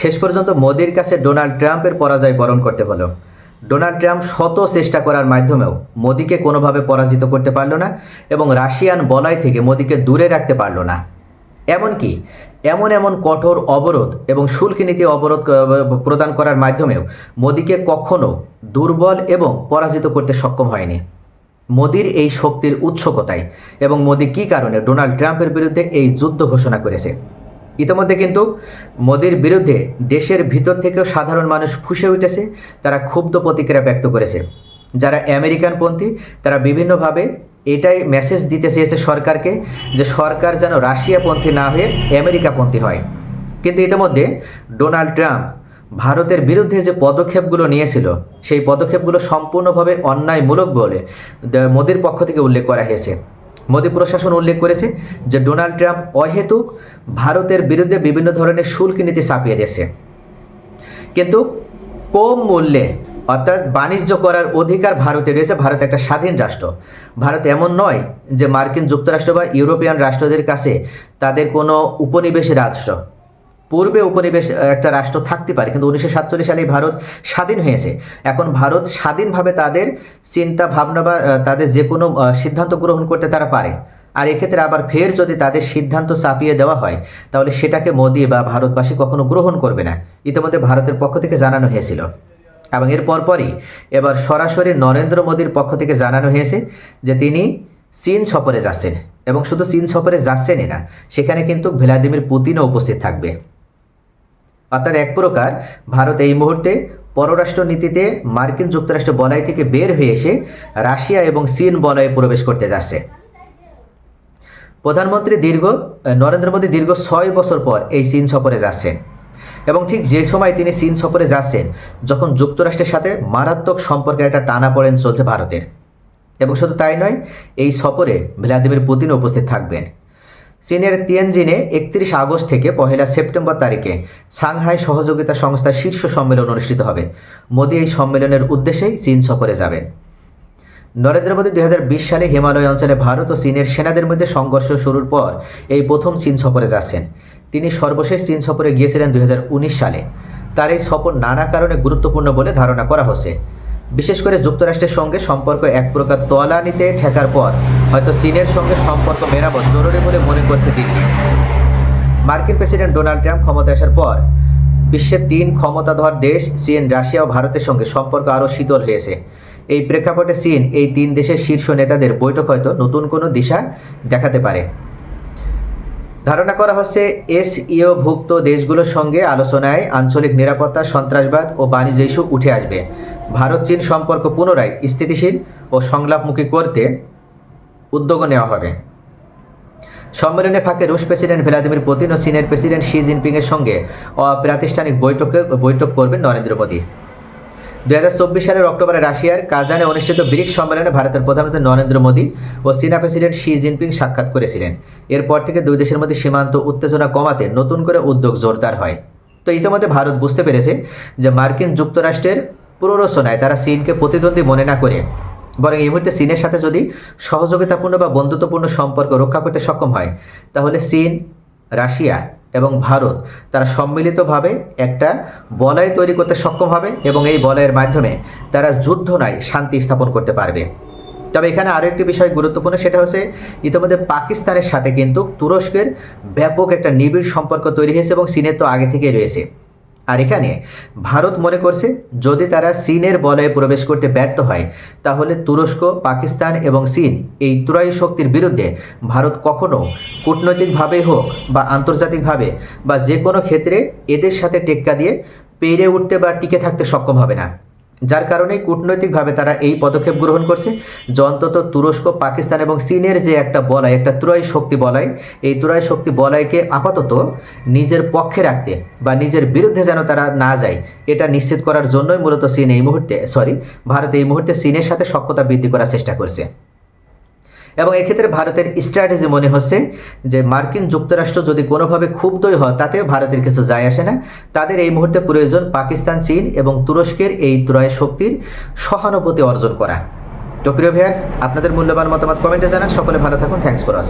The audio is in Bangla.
শেষ পর্যন্ত মোদির কাছে ডোনাল্ড ট্রাম্পের পরাজয় বরণ করতে হলো। ডোনাল্ড ট্রাম্প শত চেষ্টা করার মাধ্যমেও মোদিকে কোনোভাবে পরাজিত করতে পারল না এবং রাশিয়ান বলয় থেকে মোদিকে দূরে রাখতে পারল না। এমনকি এমন এমন কঠোর অবরোধ এবং শুল্ক নীতি অবরোধ প্রদান করার মাধ্যমেও মোদিকে কখনো দুর্বল এবং পরাজিত করতে সক্ষম হয়নি। মোদির এই শক্তির উৎস কোথায় এবং মোদি কী কারণে ডোনাল্ড ট্রাম্পের বিরুদ্ধে এই যুদ্ধ ঘোষণা করেছে? ইতিমধ্যে কিন্তু মোদির বিরুদ্ধে দেশের ভিতর থেকেও সাধারণ মানুষ ফুসে উঠেছে, তারা ক্ষুব্ধ প্রতিক্রিয়া ব্যক্ত করেছে। যারা আমেরিকানপন্থী তারা বিভিন্নভাবে এটাই মেসেজ দিতে চেয়েছে সরকারকে যে সরকার যেন রাশিয়াপন্থী না হয়ে আমেরিকাপন্থী হয়। কিন্তু ইতিমধ্যে ডোনাল্ড ট্রাম্প ভারতের বিরুদ্ধে যে পদক্ষেপগুলো নিয়েছিল, সেই পদক্ষেপগুলো সম্পূর্ণভাবে অন্যায়মূলক বলে মোদির পক্ষ থেকে উল্লেখ করা হয়েছে। মোদী প্রশাসন উল্লেখ করেছে যে ডোনাল্ড ট্রাম্প অহেতুক ভারতের বিরুদ্ধে বিভিন্ন ধরনের শুল্ক নীতি চাপিয়ে দিয়েছে। কিন্তু কম মূল্যে, অর্থাৎ বাণিজ্য করার অধিকার ভারতে রয়েছে। ভারত একটা স্বাধীন রাষ্ট্র। ভারত এমন নয় যে মার্কিন যুক্তরাষ্ট্র বা ইউরোপিয়ান রাষ্ট্রদের কাছে তাদের কোনো উপনিবেশী রাষ্ট্র। পূর্বে উপনিবেশ একটা রাষ্ট্র থাকতে পারে, কিন্তু উনিশশো সাতচল্লিশ সালে ভারত স্বাধীন হয়েছে। এখন ভারত স্বাধীনভাবে তাদের চিন্তা, ভাবনা বা তাদের যে কোনো সিদ্ধান্ত গ্রহণ করতে তারা পারে। আর এক্ষেত্রে আবার ফের যদি তাদের সিদ্ধান্ত চাপিয়ে দেওয়া হয়, তাহলে সেটাকে মোদি বা ভারতবাসী কখনো গ্রহণ করবে না। ইতিমধ্যে ভারতের পক্ষ থেকে জানানো হয়েছিল। এবং এর পরপরই এবার সরাসরি নরেন্দ্র মোদীর পক্ষ থেকে জানানো হয়েছে যে তিনি চীন সফরে যাচ্ছেন। এবং শুধু চীন সফরে যাচ্ছেনই না, সেখানে কিন্তু ভ্লাদিমির পুতিনও উপস্থিত থাকবে। অর্থাৎ এক প্রকার ভারত এই মুহূর্তে পররাষ্ট্র নীতিতে মার্কিন যুক্তরাষ্ট্র বলয় থেকে বের হয়ে এসে রাশিয়া এবং চীন বলয়ে প্রবেশ করতে যাচ্ছে। প্রধানমন্ত্রী দীর্ঘ নরেন্দ্র মোদী দীর্ঘ ছয় বছর পর এই চীন সফরে যাচ্ছেন। এবং ঠিক যে সময় তিনি চীন সফরে যাচ্ছেন, যখন যুক্তরাষ্ট্রের সাথে মারাত্মক সম্পর্কে একটা টানাপড়েন চলছে ভারতের। এবং শুধু তাই নয়, এই সফরে ভ্লাদিমির পুতিন উপস্থিত থাকবেন। চীনের তিয়ানজিনে একত্রিশ আগস্ট থেকে পহেলা সেপ্টেম্বর তারিখে সাংহাই সহযোগিতা সংস্থার শীর্ষ সম্মেলন অনুষ্ঠিত হবে। মোদী এই সম্মেলনের উদ্দেশ্যেই চীন সফরে যাবেন। নরেন্দ্র মোদী দুই হাজার বিশ সালে হিমালয় অঞ্চলে ভারত ও চীনের সেনাদের মধ্যে সংঘর্ষ শুরুর পর এই প্রথম চীন সফরে যাচ্ছেন। তিনি সর্বশেষ চীন সফরে গিয়েছিলেন দুই হাজার উনিশ সালে। তার এই সফর নানা কারণে গুরুত্বপূর্ণ বলে ধারণা করা হচ্ছে। বিশেষ করে যুক্তরাষ্ট্রের সঙ্গে সম্পর্ক এক প্রকার তলানিতে ঠেকার পর, হয়তো চীনের সঙ্গে সম্পর্ক মেরামত জরুরি বলে মনে করছে দিল্লি। মার্কিন প্রেসিডেন্ট ডোনাল্ড ট্রাম্প ক্ষমতা আসার পর, বিশ্বের তিন ক্ষমতাধর দেশ, চীন, রাশিয়া ও ভারতের সঙ্গে সম্পর্ক আরও শীতল হয়েছে। এই প্রেক্ষাপটে চীন এই তিন দেশের শীর্ষ নেতাদের বৈঠক হয়তো নতুন কোনো দিশা দেখাতে পারে। ধারণা করা হচ্ছে এসইও ভুক্ত দেশগুলোর সঙ্গে আলোচনায় আঞ্চলিক নিরাপত্তা, সন্ত্রাসবাদ ও বাণিজ্য ইস্যু উঠে আসবে। ভারত, চীন সম্পর্ক পুনরায় স্থিতিশীল ও সংলাপমুখী করতে উদ্যোগ নেওয়া হবে। সম্মেলনে ফাঁকে রুশ প্রেসিডেন্ট ভ্লাদিমির পুতিন ও চীনের প্রেসিডেন্ট শি জিনপিংয়ের সঙ্গে অপ্রাতিষ্ঠানিক বৈঠকে বৈঠক করবেন নরেন্দ্র মোদী। দুই সালের অক্টোবরে রাশিয়ার কাজানে অনুষ্ঠিত ব্রিক্স সম্মেলনে ভারতের প্রধানমন্ত্রী নরেন্দ্র মোদী ও চীনা প্রেসিডেন্ট শি জিনপিং সাক্ষাৎ করেছিলেন। এরপর থেকে দুই দেশের মধ্যে সীমান্ত উত্তেজনা কমাতে নতুন করে উদ্যোগ জোরদার হয়। তো ইতিমধ্যে ভারত বুঝতে পেরেছে যে মার্কিন যুক্তরাষ্ট্রের প্ররোচনায় তারা চীনকে প্রতিদ্বন্দ্বী মনে না করে, বরং এই মুহূর্তে চীনের সাথে যদি সহযোগিতাপূর্ণ বা বন্ধুত্বপূর্ণ সম্পর্ক রক্ষা করতে সক্ষম হয়, তাহলে চীন, রাশিয়া এবং ভারত তারা সম্মিলিতভাবে একটা বলয় তৈরি করতে সক্ষম হবে এবং এই বলয়ের মাধ্যমে তারা যুদ্ধ নয়, শান্তি স্থাপন করতে পারবে। তবে এখানে আরও একটি বিষয় গুরুত্বপূর্ণ, সেটা হচ্ছে ইতিমধ্যে পাকিস্তানের সাথে কিন্তু তুরস্কের ব্যাপক একটা নিবিড় সম্পর্ক তৈরি হয়েছে এবং চীনের তো আগে থেকেই রয়েছে। আর এখানে ভারত মনে করছে, যদি তারা চীনের বলয়ে প্রবেশ করতে ব্যর্থ হয়, তাহলে তুরস্ক, পাকিস্তান এবং চীন এই ত্রয়ী শক্তির বিরুদ্ধে ভারত কখনো কূটনৈতিকভাবে হোক বা আন্তর্জাতিকভাবে বা যে কোনো ক্ষেত্রে এদের সাথে টেক্কা দিয়ে পেরে উঠতে বা টিকে থাকতে সক্ষম হবে না। যার কারণে কূটনৈতিকভাবে তারা এই পদক্ষেপ গ্রহণ করছে। যন্তত তুরস্ক, পাকিস্তান এবং চীনের যে একটা বলয়, একটা ত্রয় শক্তি বলয়, এই ত্রয় শক্তি বলয়কে আপাতত নিজের পক্ষে রাখতে বা নিজের বিরুদ্ধে যেন তারা না যায়, এটা নিশ্চিত করার জন্যই মূলত চীন এই মুহূর্তে সরি ভারত এই মুহূর্তে চীনের সাথে সক্ষতা বৃদ্ধি করার চেষ্টা করছে। এবং এক্ষেত্রে ভারতের স্ট্র্যাটেজি মনে হচ্ছে যে মার্কিন যুক্তরাষ্ট্র যদি কোনোভাবে ক্ষুব্ধই হয়, তাতেও ভারতের কিছু যায় আসে না। তাদের এই মুহূর্তে প্রয়োজন পাকিস্তান, চীন এবং তুরস্কের এই ত্রয় শক্তির সহানুভূতি অর্জন করা। তো প্রিয় ভিয়ার্স আপনাদের মূল্যবান মতামত কমেন্টে জানান। সকলে ভালো থাকুন। Thanks for watching